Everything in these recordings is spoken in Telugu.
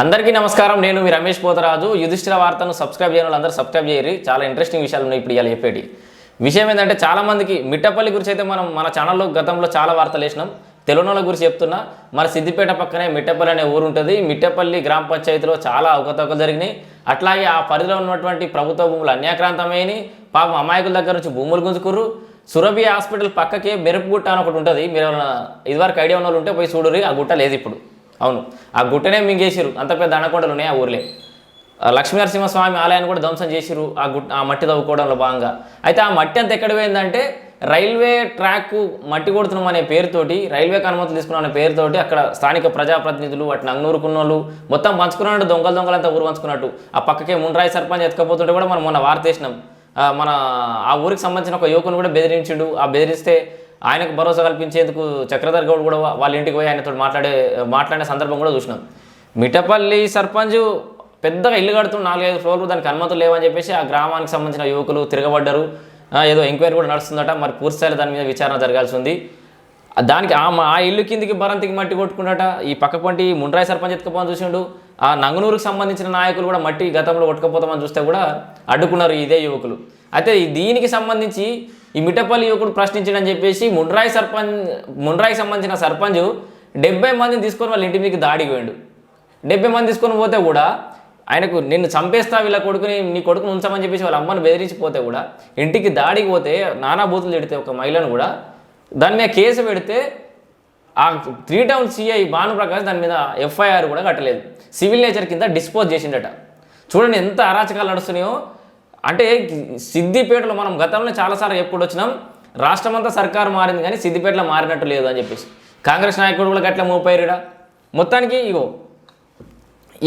అందరికీ నమస్కారం. నేను మీ రమేష్ పోతరాజు. యుధిష్ఠిర వార్తను సబ్స్క్రైబ్ చేయని వాళ్ళందరూ సబ్స్క్రైబ్ చేయరు. చాలా ఇంట్రెస్టింగ్ విషయాలు ఉన్నాయి ఇప్పుడు ఇలా చెప్పేటి. విషయం ఏంటంటే చాలామందికి మిట్టపల్లి గురించి అయితే మనం మన ఛానల్లో గతంలో చాలా వార్తలు వేసినాం. తెలంగాణ గురించి చెప్తున్నా. మన సిద్దిపేట పక్కనే మిట్టపల్లి అనే ఊరు ఉంటుంది. మిట్టపల్లి గ్రామ పంచాయతీలో చాలా అవకతవకలు జరిగినాయి. అట్లాగే ఆ పరిధిలో ఉన్నటువంటి ప్రభుత్వ భూములు అన్యాక్రాంతమైనవి పాపం అమాయకుల దగ్గర నుంచి భూములు గుంజుకుర్రు. సురభి హాస్పిటల్ పక్కకే మెరుపు గుట్ట అని ఒకటి ఉంటుంది. మీరు ఇదివరకు ఐడియా ఉన్న వాళ్ళు ఉంటే పోయి చూడరు ఆ గుట్ట లేదు ఇప్పుడు. అవును. ఆ గుట్టనే మింగేసిరు అంత పెద్ద అనకొండలు ఉన్నాయి ఆ ఊర్లే. ఆ లక్ష్మీ నరసింహస్వామి ఆలయాన్ని కూడా ధ్వంసం చేసిరు ఆ గుట్ ఆ మట్టి తవ్వుకోవడంలో భాగంగా. అయితే ఆ మట్టి అంత ఎక్కడ పోయిందంటే రైల్వే ట్రాక్ మట్టి కొడుతున్నాం అనే పేరుతోటి రైల్వేకి అనుమతులు తీసుకున్నాం అనే పేరుతోటి అక్కడ స్థానిక ప్రజాప్రతినిధులు వాటిని అంగనూరుకున్న వాళ్ళు మొత్తం పంచుకున్నట్టు దొంగలు దొంగలంతా ఊరు పంచుకున్నట్టు. ఆ పక్కకే ముండ్రాయి సర్పంచ్ ఎత్తుకపోతుంటే కూడా మనం మొన్న వార్త వేసినాం మన ఆ ఊరికి సంబంధించిన ఒక యువకుని కూడా బెదిరించిండు. ఆ బెదిరిస్తే ఆయనకు భరోసా కల్పించేందుకు చక్రధర్ గౌడ్ కూడా వాళ్ళ ఇంటికి పోయి ఆయనతో మాట్లాడే మాట్లాడిన సందర్భం కూడా చూసినాం. మిఠపల్లి సర్పంచ్ పెద్దగా ఇల్లు కడుతున్న నాలుగైదు ఫ్లోర్లు దానికి అనుమతులు లేవని చెప్పేసి ఆ గ్రామానికి సంబంధించిన యువకులు తిరగబడ్డారు. ఏదో ఎంక్వైరీ కూడా నడుస్తుందట మరి పూర్తిస్థాయిలో దాని మీద విచారణ జరగాల్సి ఉంది. దానికి ఆ మా- ఆ ఇల్లు కిందికి బరంతికి మట్టి కొట్టుకున్నట ఈ పక్క పంటి ముండ్రాయి సర్పంచ్ ఎత్తుకపోని చూసిండు. ఆ నంగనూరుకు సంబంధించిన నాయకులు కూడా మట్టి గతంలో కొట్టుకపోతామని చూస్తే కూడా అడ్డుకున్నారు ఇదే యువకులు. అయితే దీనికి సంబంధించి ఈ మిట్టపల్లి యువకుడు ప్రశ్నించడని చెప్పేసి ముండ్రాయి సర్పంచ్ ముండ్రాయికి సంబంధించిన సర్పంచ్ డెబ్బై మందిని తీసుకొని వాళ్ళ ఇంటి మీదకి దాడికి పోయాడు. డెబ్బై మంది తీసుకొని పోతే కూడా ఆయనకు నిన్ను చంపేస్తా వీళ్ళ కొడుకుని నీ కొడుకుని ఉంచమని చెప్పేసి వాళ్ళ అమ్మని బెదిరించిపోతే కూడా ఇంటికి దాడికి పోతే నానా బూతులు తిడితే ఒక మహిళను కూడా దాని మీద కేసు పెడితే ఆ త్రీ టౌన్ సిఐ భానుప్రకాష్ దాని మీద ఎఫ్ఐఆర్ కూడా కట్టలేదు. సివిల్ నేచర్ కింద డిస్పోజ్ చేసిండట. చూడండి ఎంత అరాచకాలు నడుస్తున్నాయో. అంటే సిద్దిపేటలో మనం గతంలో చాలాసార్లు ఎప్పుడు వచ్చినాం రాష్ట్రమంతా సర్కారు మారింది కానీ సిద్దిపేటలో మారినట్టు లేదు అని చెప్పేసి. కాంగ్రెస్ నాయకుడు కూడా గట్ల మోపైరుడా మొత్తానికి ఇగో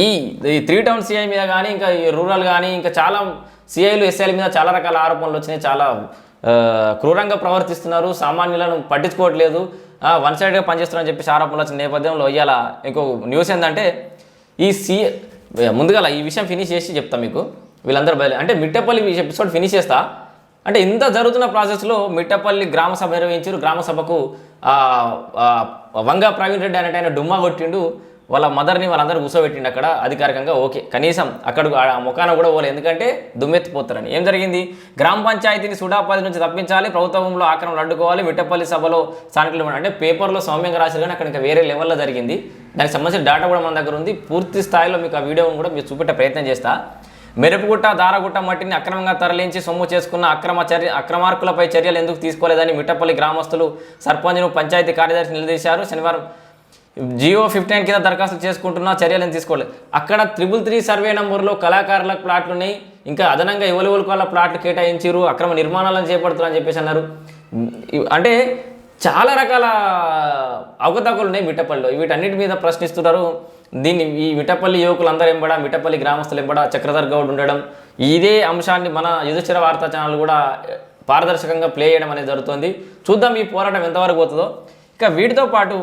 ఈ ఈ త్రీ టౌన్ సిఐ మీద కానీ ఇంకా ఈ రూరల్ కానీ ఇంకా చాలా సిఐలు ఎస్ఐల మీద చాలా రకాల ఆరోపణలు వచ్చినాయి చాలా క్రూరంగా ప్రవర్తిస్తున్నారు సామాన్యులను పట్టించుకోవట్లేదు వన్ సైడ్గా పనిచేస్తున్నారని చెప్పేసి ఆరోపణలు వచ్చిన నేపథ్యంలో ఇవాళ ఇంకో న్యూస్ ఏంటంటే ఈ సి ముందుగా ఈ విషయం ఫినిష్ చేసి చెప్తాను మీకు. వీళ్ళందరూ బయలు అంటే మిట్టపల్లి ఈ ఎపిసోడ్ ఫినిష్ చేస్తా. అంటే ఇంత జరుగుతున్న ప్రాసెస్లో మిట్టపల్లి గ్రామ సభ నిర్వహించారు. గ్రామ సభకు వంగ ప్రవీణ్ రెడ్డి అనేట ఆయన డుమ్మా కొట్టిండు. వాళ్ళ మదర్ని వాళ్ళందరూ కూర్చోబెట్టిండు అక్కడ. అధికారికంగా ఓకే. కనీసం అక్కడ ఆ ముఖాన కూడా పోలే. ఎందుకంటే దుమ్మెత్తిపోతారని. ఏం జరిగింది? గ్రామ పంచాయతీని సుడాపది నుంచి తప్పించాలి. ప్రభుత్వంలో ఆక్రమణలు అడ్డుకోవాలి. మిట్టపల్లి సభలో స్థానికులు అంటే పేపర్లో సౌమ్యంగా రాశారు కానీ అక్కడ ఇంకా వేరే లెవెల్లో జరిగింది. దానికి సంబంధించిన డేటా కూడా మన దగ్గర ఉంది. పూర్తి స్థాయిలో మీకు ఆ వీడియోని కూడా మీరు చూపెట్టే ప్రయత్నం చేస్తా. మెరుపుగుట్ట దారగుట్ట మట్టిని అక్రమంగా తరలించి సొమ్ము చేసుకున్న అక్రమ చర్య అక్రమార్కులపై చర్యలు ఎందుకు తీసుకోలేదని మిట్టపల్లి గ్రామస్తులు సర్పంచ్ను పంచాయతీ కార్యదర్శి నిలదీశారు శనివారం జియో ఫిఫ్టీన్ కింద దరఖాస్తు చేసుకుంటున్న చర్యలను తీసుకోలేదు అక్కడ త్రిబుల్ త్రీ సర్వే నంబర్లో కళాకారుల ప్లాట్లు ఉన్నాయి ఇంకా అదనంగా ఎవరెవరికి వాళ్ళ ప్లాట్లు కేటాయించారు అక్రమ నిర్మాణాలను చేపడుతున్నారని చెప్పేసి అన్నారు. అంటే చాలా రకాల అవకతవకలు ఉన్నాయి మిట్టపల్లిలో. వీటన్నిటి మీద ప్రశ్నిస్తున్నారు దీన్ని ఈ మిట్టపల్లి యువకులు అందరూ ఎంబడ మిట్టపల్లి గ్రామస్తులు ఎంబడ చక్రధర్ గౌడ్ ఉండడం ఇదే అంశాన్ని మన యుధిష్ఠిర వార్తా ఛానల్ కూడా పారదర్శకంగా ప్లే చేయడం అనేది జరుగుతుంది. చూద్దాం ఈ పోరాటం ఎంతవరకు పోతుందో. ఇక వీటితో పాటు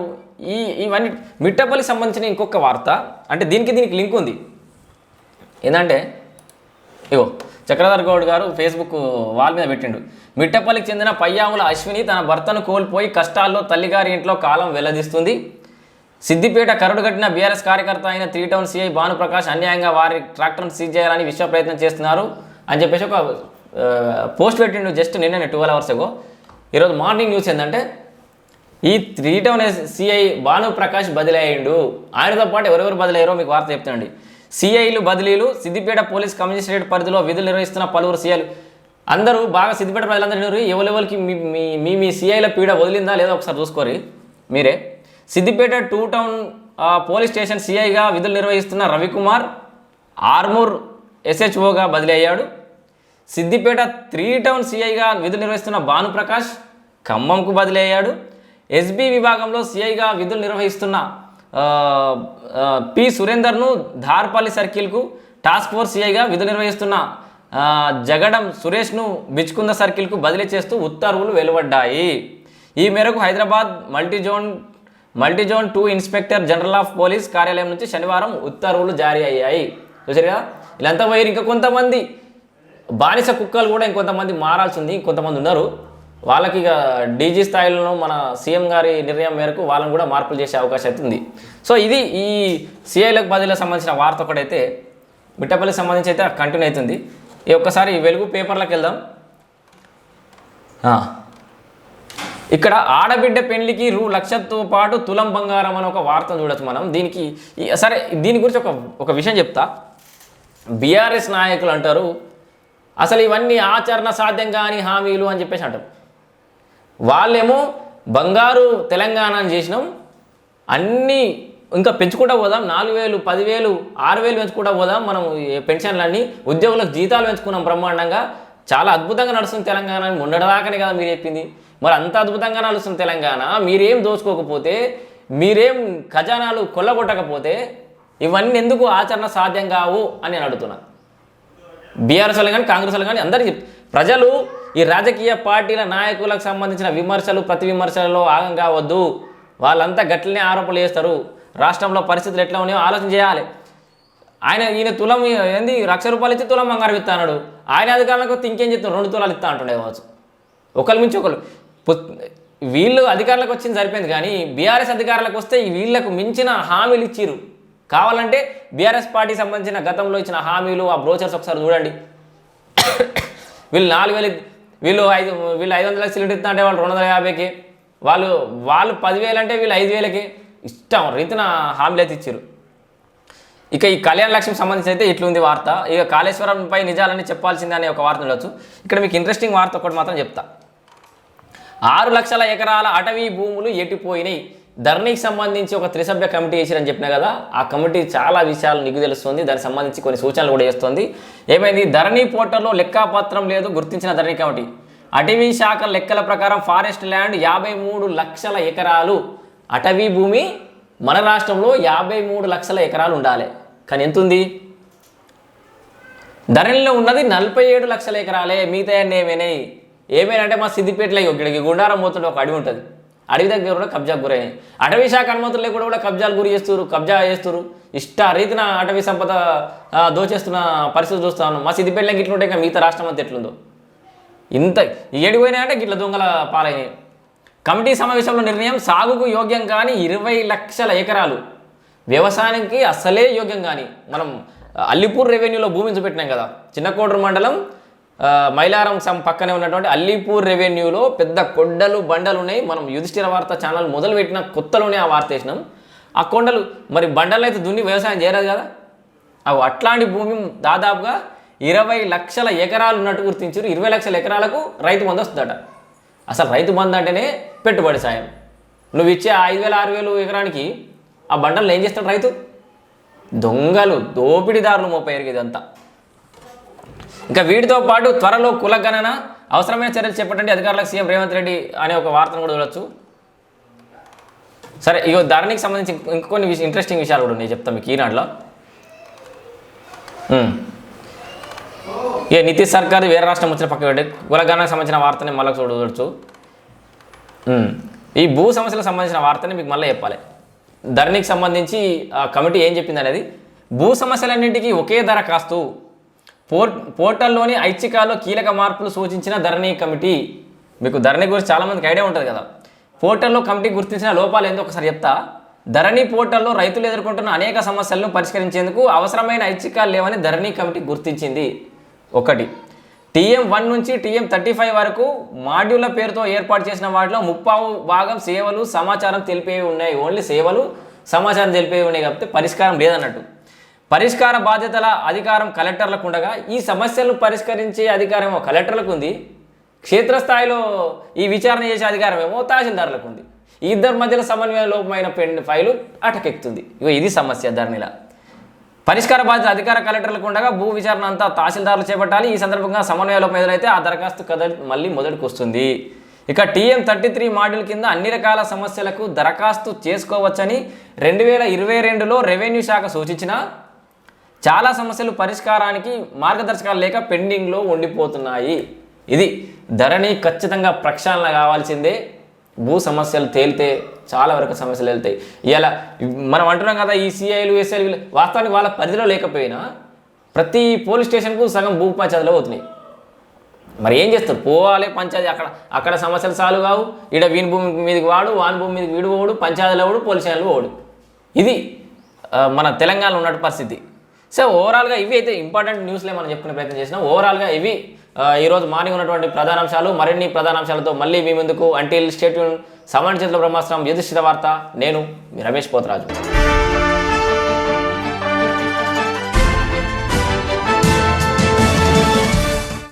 ఈ ఇవన్నీ మిట్టపల్లికి సంబంధించిన ఇంకొక వార్త అంటే దీనికి దీనికి లింక్ ఉంది. ఏంటంటే ఇగో చక్రధర్ గౌడ్ గారు ఫేస్బుక్ వాల్ మీద పెట్టిండు. మిట్టపల్లికి చెందిన పయ్యాముల అశ్విని తన భర్తను కోల్పోయి కష్టాల్లో తల్లిగారి ఇంట్లో కాలం వెల్లదిస్తుంది సిద్దిపేట కరుడు కట్టిన బీఆర్ఎస్ కార్యకర్త అయిన త్రీ టౌన్ సిఐ భానుప్రకాష్ అన్యాయంగా వారి ట్రాక్టర్ను సీజ్ చేయాలని విశ్వ ప్రయత్నం చేస్తున్నారు అని చెప్పేసి ఒక పోస్ట్ పెట్టిండు జస్ట్ నిన్న ట్వెల్వ్ అవర్స్ ఎగో ఈరోజు మార్నింగ్ న్యూస్ ఏంటంటే ఈ త్రీ టౌన్ సిఐ భానుప్రకాష్ బదిలీ అయ్యిండు ఆయనతో పాటు ఎవరెవరు బదిలయ్యారో మీకు వార్త చెప్తానండి. సిఐలు బదిలీలు సిద్దిపేట పోలీస్ కమిషనరేట్ పరిధిలో విధులు నిర్వహిస్తున్న పలువురు సీఐలు. అందరూ బాగా సిద్దిపేట ప్రజలందరూ ఎవరెవరికి మీ మీ మీ మీ సిఐల పీడ వదిలిందా లేదా ఒకసారి చూసుకోరి మీరే. Siddipet two town police station సిఐగా విధులు నిర్వహిస్తున్న రవికుమార్ ఆర్మూర్ ఎస్హెచ్ఓగా బదిలీ అయ్యాడు సిద్దిపేట త్రీ టౌన్ సిఐగా విధులు నిర్వహిస్తున్న భానుప్రకాష్ ఖమ్మంకు బదిలీ అయ్యాడు ఎస్బీ విభాగంలో సిఐగా విధులు నిర్వహిస్తున్న పి సురేందర్ను ధార్పల్లి సర్కిల్కు టాస్క్ ఫోర్స్ సిఐగా విధులు నిర్వహిస్తున్న జగడం సురేష్ను బిచ్కుంద సర్కిల్కు బదిలీ చేస్తూ ఉత్తర్వులు వెలువడ్డాయి. ఈ మేరకు Hyderabad multi multi zone multi zone two inspector general of police కార్యాలయం నుంచి శనివారం ఉత్తర్వులు జారీ అయ్యాయి. చూసారు కదా వీళ్ళంతా ఇంకా కొంతమంది. బానిస కుక్కలు కూడా ఇంకొంతమంది మారాల్సి ఉంది ఇంకొంతమంది ఉన్నారు. వాళ్ళకి ఇక డీజీ స్థాయిలో మన సీఎం గారి నిర్ణయం మేరకు వాళ్ళని కూడా మార్పులు చేసే అవకాశం అయితే ఉంది సో ఇది ఈ సిఐలకు బదిలీలకు సంబంధించిన వార్త ఒకటైతే మిట్టపల్లికి సంబంధించి అయితే కంటిన్యూ అవుతుంది. ఈ ఒక్కసారి వెలుగు పేపర్లకు వెళ్దాం. ఇక్కడ ఆడబిడ్డ పెళ్ళికి రూ లక్షతో పాటు తులం బంగారం అని ఒక వార్తను చూడొచ్చు మనం. దీనికి సరే దీని గురించి ఒక ఒక విషయం చెప్తా. బీఆర్ఎస్ నాయకులు అంటారు అసలు ఇవన్నీ ఆచరణ సాధ్యం కాని హామీలు అని చెప్పేసి అంటారు. వాళ్ళేమో బంగారు తెలంగాణ అని చేసినాం అన్నీ ఇంకా పెంచుకుంటా పోదాం నాలుగు వేలు పదివేలు ఆరు వేలు పెంచుకుంటా పోదాం మనం పెన్షన్లన్నీ ఉద్యోగులకు జీతాలు పెంచుకున్నాం బ్రహ్మాండంగా. చాలా అద్భుతంగా నడుస్తుంది తెలంగాణ అని మొన్నటిదాకానే కదా మీరు చెప్పింది. మరి అంత అద్భుతంగా నడుస్తుంది తెలంగాణ. మీరేం దోచుకోకపోతే మీరేం ఖజానాలు కొల్లగొట్టకపోతే ఇవన్నీ ఎందుకు ఆచరణ సాధ్యం కావు అని నేను అడుగుతున్నా. బీఆర్ఎస్ వాళ్ళు కానీ కాంగ్రెస్ వాళ్ళు కానీ అందరికీ ప్రజలు ఈ రాజకీయ పార్టీల నాయకులకు సంబంధించిన విమర్శలు ప్రతి విమర్శలలో ఆగం కావద్దు. వాళ్ళంతా గట్లనే ఆరోపణలు చేస్తారు. రాష్ట్రంలో పరిస్థితులు ఎట్లా ఉన్నాయో ఆలోచన చేయాలి. ఆయన ఈయన తులం ఏంది లక్ష రూపాయలు ఇచ్చి తులం బంగారం ఇస్తా అన్నాడు. ఆయన అధికారులకు ఇంకేం చెప్తాను రెండు తులాలు ఇస్తా అంటుండే కావచ్చు. ఒకరి మించి ఒకరు వీళ్ళు అధికారులకు వచ్చింది సరిపోయింది కానీ బీఆర్ఎస్ అధికారులకు వస్తే ఈ వీళ్ళకు మించిన హామీలు ఇచ్చిరు కావాలంటే బీఆర్ఎస్ పార్టీ సంబంధించిన గతంలో ఇచ్చిన హామీలు ఆ బ్రోచర్స్ ఒకసారి చూడండి. వీళ్ళు నాలుగు వేలు వీళ్ళు ఐదు వీళ్ళు ఐదు వందల సిలిండర్ ఇస్తా అంటే వాళ్ళు రెండు వందల యాభైకి. వాళ్ళు వాళ్ళు పదివేలు అంటే వీళ్ళు ఐదు వేలకి. ఇష్టం రీతిన హామీలు అయితే ఇచ్చారు ఇక ఈ కళ్యాణ లక్ష్మికి సంబంధించి అయితే ఇట్లుంది వార్త. ఇక కాళేశ్వరంపై నిజాలని చెప్పాల్సిందే అనే ఒక వార్త ఉండొచ్చు. ఇక్కడ మీకు ఇంట్రెస్టింగ్ వార్త ఒకటి మాత్రం చెప్తా. ఆరు లక్షల ఎకరాల అటవీ భూములు ఎట్టిపోయినాయి. ధరణికి సంబంధించి ఒక త్రిసభ్య కమిటీ వేసిరని చెప్పినా కదా ఆ కమిటీ చాలా విషయాలు నీకు తెలుస్తుంది దానికి సంబంధించి కొన్ని సూచనలు కూడా చేస్తుంది ఏమైంది? ధరణి పోర్టల్లో లెక్కాపత్రం లేదు గుర్తించిన ధరణి కమిటీ. అటవీ శాఖ లెక్కల ప్రకారం ఫారెస్ట్ ల్యాండ్ యాభై మూడు లక్షల ఎకరాలు. అటవీ భూమి మన రాష్ట్రంలో యాభై మూడు లక్షల ఎకరాలు ఉండాలి. కానీ ఎంత ఉంది ధరణిలో ఉన్నది నలభై ఏడు లక్షల ఎకరాలే మిగతా ఏమైనాయి? ఏమైనా మా సిద్దిపేటలో ఇక్కడికి గుండారం పోతుంటే ఒక అడవి ఉంటుంది. అడవి దగ్గర కూడా కబ్జా గురయ్యాయి అటవీ శాఖ అనుమతులు లేకుండా కూడా కబ్జాలు గురి చేస్తారు కబ్జా చేస్తారు ఇష్ట రీతిన అటవీ సంపద దోచేస్తున్న పరిస్థితి చూస్తాను మా సిద్దిపేటలో ఇట్లుంటే ఇంకా మిగతా రాష్ట్రం అంతా ఎట్లుందో? ఇంత ఏడిపోయినాయంటే గిట్ల దొంగల పాలయ్యాయి కమిటీ సమావేశంలో నిర్ణయం సాగుకు యోగ్యం కాని ఇరవై లక్షల ఎకరాలు. వ్యవసాయానికి అసలే యోగ్యం కాని మనం అల్లిపూర్ రెవెన్యూలో భూమించి పెట్టినాం కదా. చిన్నకోడూరు మండలం మైలారం సమ్ పక్కనే ఉన్నటువంటి అల్లీపూర్ రెవెన్యూలో పెద్ద కొండలు బండలు ఉన్నాయి. మనం యుధిష్ఠిర వార్త ఛానల్ మొదలు పెట్టిన కొత్తలోనే ఆ వార్త వేసినాం. ఆ కొండలు మరి బండలు అయితే దున్ని వ్యవసాయం చేయరాదు కదా? అవి అట్లాంటి భూమి దాదాపుగా ఇరవై లక్షల ఎకరాలు ఉన్నట్టు గుర్తించారు. ఇరవై లక్షల ఎకరాలకు రైతు బంధు వస్తుందట. అసలు రైతు బంధు అంటేనే పెట్టుబడి సాయం. నువ్వు ఇచ్చే ఐదు వేల ఆరు వేలు ఎకరానికి ఆ బండలు ఏం చేస్తాడు రైతు? దొంగలు దోపిడీదారులు మోపారు ఇదంతా ఇంకా వీటితో పాటు త్వరలో కులగణన అవసరమైన చర్యలు చేపట్టండి అధికారులకు సీఎం రేవంత్ రెడ్డి అనే ఒక వార్తను కూడా చూడొచ్చు. సరే ఇగో ధరణికి సంబంధించి ఇంకొన్ని విషయం ఇంట్రెస్టింగ్ విషయాలు కూడా ఉన్నాయి చెప్తాను మీకు ఈనాడులో ఇక నితీష్ సర్కార్ వేరే రాష్ట్రం వచ్చిన పక్క పెట్టి కులగణకు సంబంధించిన వార్తని మళ్ళీ చూడవచ్చు ఈ భూ సమస్యలకు సంబంధించిన వార్తని మీకు మళ్ళీ చెప్పాలి. ధరణికి సంబంధించి ఆ కమిటీ ఏం చెప్పింది అనేది భూ సమస్యలన్నింటికీ ఒకే దరఖాస్తు పోర్ పోర్టల్లోని ఐచ్ఛికాల్లో కీలక మార్పులు సూచించిన ధరణి కమిటీ. మీకు ధరణి గురించి చాలామందికి ఐడియా ఉంటుంది కదా. పోర్టల్లో కమిటీ గుర్తించిన లోపాలు ఏందో ఒకసారి చెప్తా. ధరణి పోర్టల్లో రైతులు ఎదుర్కొంటున్న అనేక సమస్యలను పరిష్కరించేందుకు అవసరమైన ఐచ్ఛికాలు లేవని ధరణి కమిటీ గుర్తించింది. ఒకటి టీఎం వన్ నుంచి టీఎం థర్టీ ఫైవ్ వరకు మాడ్యూళ్ళ పేరుతో ఏర్పాటు చేసిన వాటిలో ముప్పావు భాగం సేవలు సమాచారం తెలిపేవి ఉన్నాయి. ఓన్లీ సేవలు సమాచారం తెలిపేవి ఉన్నాయి కాబట్టి పరిష్కారం లేదన్నట్టు. పరిష్కార బాధ్యతల అధికారం కలెక్టర్లకు ఉండగా ఈ సమస్యలను పరిష్కరించే అధికారం కలెక్టర్లకు ఉంది. క్షేత్రస్థాయిలో ఈ విచారణ చేసే అధికారం ఏమో తహసీల్దారులకు ఉంది. ఇద్దరి మధ్యలో సమన్వయ లోపమైన పెన్ ఫైలు అటకెక్కుతుంది. ఇక ఇది సమస్య ధరణిలా పరిష్కార బాధ్యత అధికార కలెక్టర్లకు ఉండగా భూ విచారణ అంతా తహసీల్దారులు చేపట్టాలి. ఈ సందర్భంగా సమన్వయ లోపం ఎదురైతే ఆ దరఖాస్తు కథ మళ్ళీ మొదటికి వస్తుంది ఇక టీఎం థర్టీ త్రీ మాడ్యూల్ కింద అన్ని రకాల సమస్యలకు దరఖాస్తు చేసుకోవచ్చని రెండు వేల ఇరవై రెండులో రెవెన్యూ శాఖ సూచించినా చాలా సమస్యలు పరిష్కారానికి మార్గదర్శకాలు లేక పెండింగ్లో ఉండిపోతున్నాయి. ఇది ధరణి ఖచ్చితంగా ప్రక్షాళన కావాల్సిందే. భూ సమస్యలు తేలితే చాలా వరకు సమస్యలు వెళ్తాయి ఇలా మనం అంటున్నాం కదా ఈ సిఐలు ఎస్ఐలు వాస్తవానికి వాళ్ళ పరిధిలో లేకపోయినా ప్రతి పోలీస్ స్టేషన్కు సగం భూ పంచాయతీలో పోతున్నాయి మరి ఏం చేస్తారు? పోవాలి పంచాయతీ అక్కడ అక్కడ సమస్యలు సాల్వ్ కావు. ఈడ వీని భూమి మీదకి వాడు వాని భూమి మీదకి వీడు పోడు పంచాయతీలో పోడు పోలీస్ స్టేషన్లు పోడు ఇది మన తెలంగాణలో ఉన్న పరిస్థితి. సో ఓవరాల్గా ఇవి అయితే ఇంపార్టెంట్ న్యూస్లే మనం చెప్పుకునే ప్రయత్నం చేసినాం. ఓవరాల్గా ఇవి ఈరోజు మార్నింగ్ ఉన్నటువంటి ప్రధానాంశాలు మరిన్ని ప్రధానాంశాలతో మళ్ళీ మీ ముందుకు. అంటిల్ స్టేట్యూన్ సమాన్ చేతుల బ్రహ్మాస్త్రం యుధిష్ఠిత వార్త. నేను మీ రమేష్ పోతరాజు.